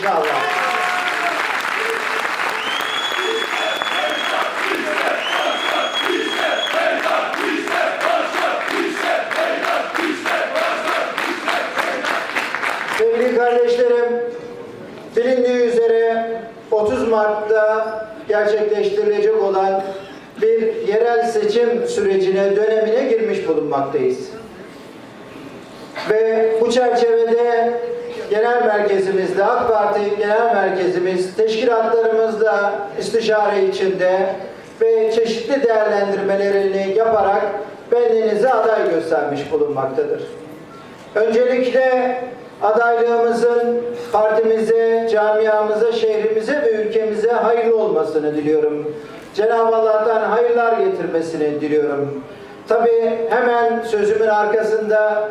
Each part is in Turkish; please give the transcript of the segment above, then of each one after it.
inşallah. Sevgili kardeşlerim, bilindiği üzere 30 Mart'ta gerçekleştirilecek olan bir yerel seçim sürecine, dönemine girmiş bulunmaktayız. Ve bu çerçevede genel merkezimizde, AK Parti genel merkezimiz, teşkilatlarımızla istişare içinde ve çeşitli değerlendirmelerini yaparak bendenize aday göstermiş bulunmaktadır. Öncelikle adaylığımızın partimize, camiamıza, şehrimize ve ülkemize hayırlı olmasını diliyorum. Cenab-ı Allah'tan hayırlar getirmesini diliyorum. Tabii hemen sözümün arkasında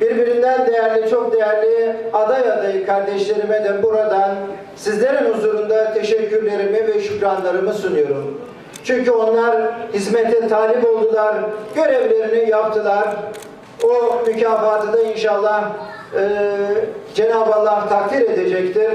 birbirinden değerli, çok değerli aday adayı kardeşlerime de buradan sizlerin huzurunda teşekkürlerimi ve şükranlarımı sunuyorum. Çünkü onlar hizmete talip oldular, görevlerini yaptılar. O mükafatı da inşallah e, Cenab-ı Allah takdir edecektir.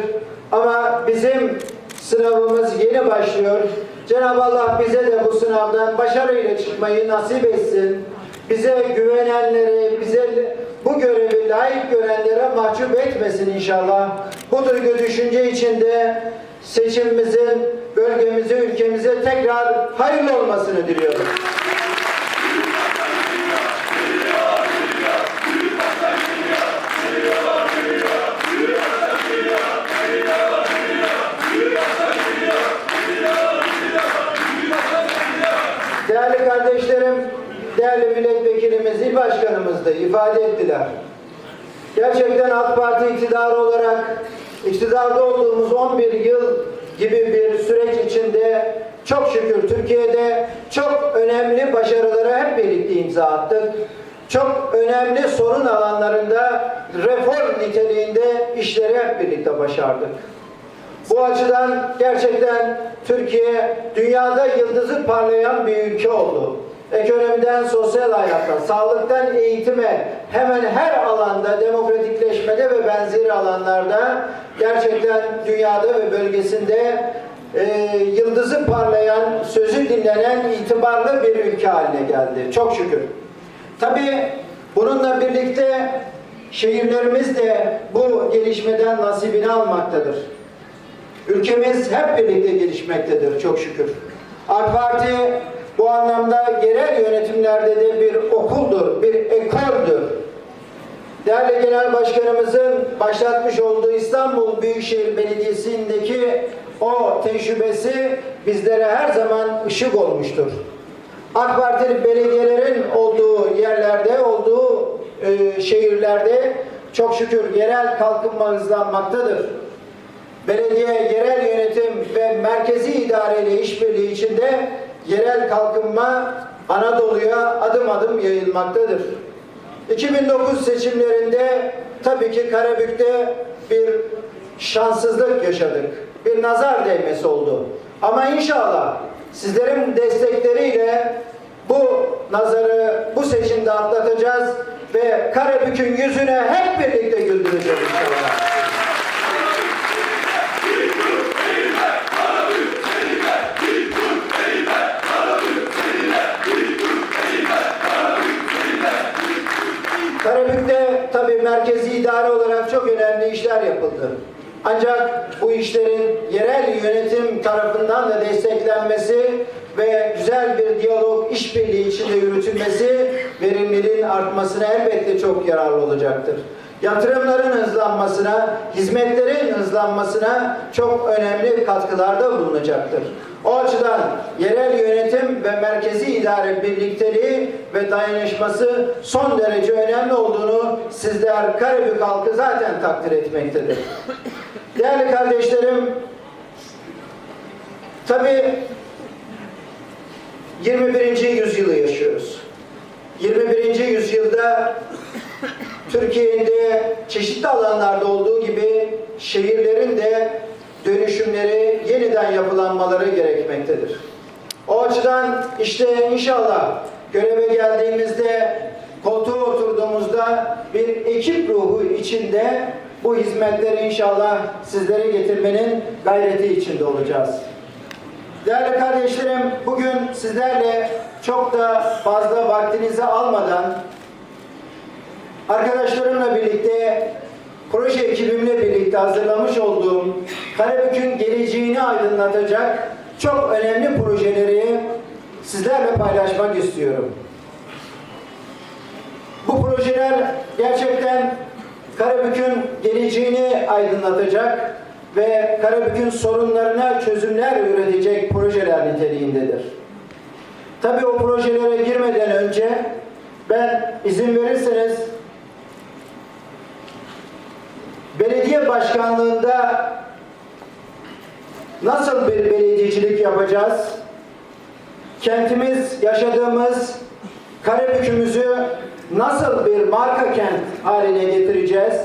Ama bizim sınavımız yeni başlıyor. Cenab-ı Allah bize de bu sınavdan başarıyla çıkmayı nasip etsin. Bize güvenenleri, bize bu görevi layık görenlere mahcup etmesin inşallah. Bu duygu düşünce içinde seçimimizin bölgemize, ülkemize tekrar hayırlı olmasını diliyorum. Değerli kardeşlerim, değerli milletvekilimiz, il başkanımız da ifade ettiler. Gerçekten AK Parti iktidarı olarak iktidarda olduğumuz 11 yıl gibi bir süreç içinde çok şükür Türkiye'de çok önemli başarılara hep birlikte imza attık. Çok önemli sorun alanlarında reform niteliğinde işleri hep birlikte başardık. Bu açıdan gerçekten Türkiye dünyada yıldızı parlayan bir ülke oldu. Ekonomiden sosyal hayata, sağlıktan eğitime hemen her alanda demokratikleşmede ve benzeri alanlarda gerçekten dünyada ve bölgesinde e, yıldızı parlayan, sözü dinlenen itibarlı bir ülke haline geldi. Çok şükür. Tabii bununla birlikte şehirlerimiz de bu gelişmeden nasibini almaktadır. Ülkemiz hep birlikte gelişmektedir çok şükür. AK Parti bu anlamda yerel yönetimlerde de bir okuldur, bir ekoldür. Değerli Genel Başkanımızın başlatmış olduğu İstanbul Büyükşehir Belediyesi'ndeki o tecrübesi bizlere her zaman ışık olmuştur. AK Partili belediyelerin olduğu yerlerde, olduğu e, şehirlerde çok şükür yerel kalkınma hızlanmaktadır belediye, yerel yönetim ve merkezi idare ile işbirliği içinde yerel kalkınma Anadolu'ya adım adım yayılmaktadır. 2009 seçimlerinde tabii ki Karabük'te bir şanssızlık yaşadık. Bir nazar değmesi oldu. Ama inşallah sizlerin destekleriyle bu nazarı bu seçimde atlatacağız ve Karabük'ün yüzüne hep birlikte güldüreceğiz inşallah. İşler yapıldı. Ancak bu işlerin yerel yönetim tarafından da desteklenmesi ve güzel bir diyalog, işbirliği içinde yürütülmesi verimliliğin artmasına elbette çok yararlı olacaktır. Yatırımların hızlanmasına, hizmetlerin hızlanmasına çok önemli katkılarda bulunacaktır. O açıdan yerel yönetim ve merkezi idare birlikteliği ve dayanışması son derece önemli olduğunu sizler Karabük halkı zaten takdir etmektedir. Değerli kardeşlerim, tabi 21. yüzyılı yaşıyoruz. 21. yüzyılda Türkiye'de çeşitli alanlarda olduğu gibi şehirlerin de dönüşümleri, yeniden yapılanmaları gerekmektedir. O açıdan işte inşallah göreve geldiğimizde koltuğa oturduğumuzda bir ekip ruhu içinde bu hizmetleri inşallah sizlere getirmenin gayreti içinde olacağız. Değerli kardeşlerim, bugün sizlerle çok da fazla vaktinizi almadan arkadaşlarımla birlikte proje ekibimle birlikte hazırlamış olduğum Karabük'ün geleceğini aydınlatacak çok önemli projeleri sizlerle paylaşmak istiyorum. Bu projeler gerçekten Karabük'ün geleceğini aydınlatacak ve Karabük'ün sorunlarına çözümler üretecek projeler niteliğindedir. Tabii o projelere girmeden önce ben izin verirseniz belediye başkanlığında nasıl bir belediyecilik yapacağız? Kentimiz, yaşadığımız Karabük'ümüzü nasıl bir marka kent haline getireceğiz?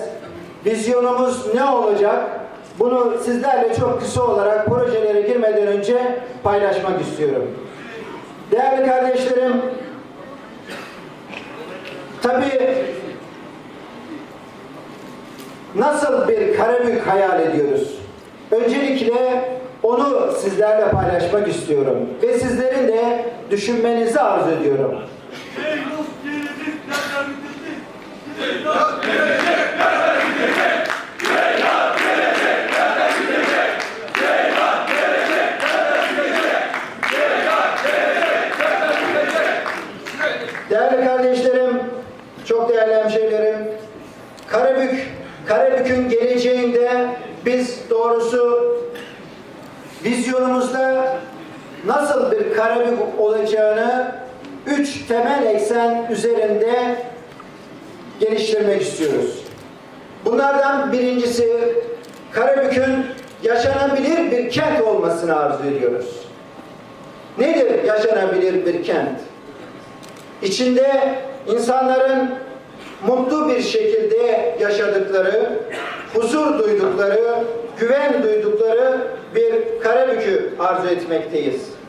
Vizyonumuz ne olacak? Bunu sizlerle çok kısa olarak projelere girmeden önce paylaşmak istiyorum. Değerli kardeşlerim, tabii nasıl bir Karabük hayal ediyoruz? Öncelikle onu sizlerle paylaşmak istiyorum ve sizlerin de düşünmenizi arzu ediyorum. Değerli kardeşlerim, çok değerli hemşehrilerim, Karabük, Karabük'ün geleceğinde biz doğrusu vizyonumuzda nasıl bir Karabük olacağını üç temel eksen üzerinde geliştirmek istiyoruz. Bunlardan birincisi Karabük'ün yaşanabilir bir kent olmasını arzu ediyoruz. Nedir yaşanabilir bir kent? İçinde insanların mutlu bir şekilde yaşadıkları, huzur duydukları, güven duydukları bir Karabük'ü arzu etmekteyiz.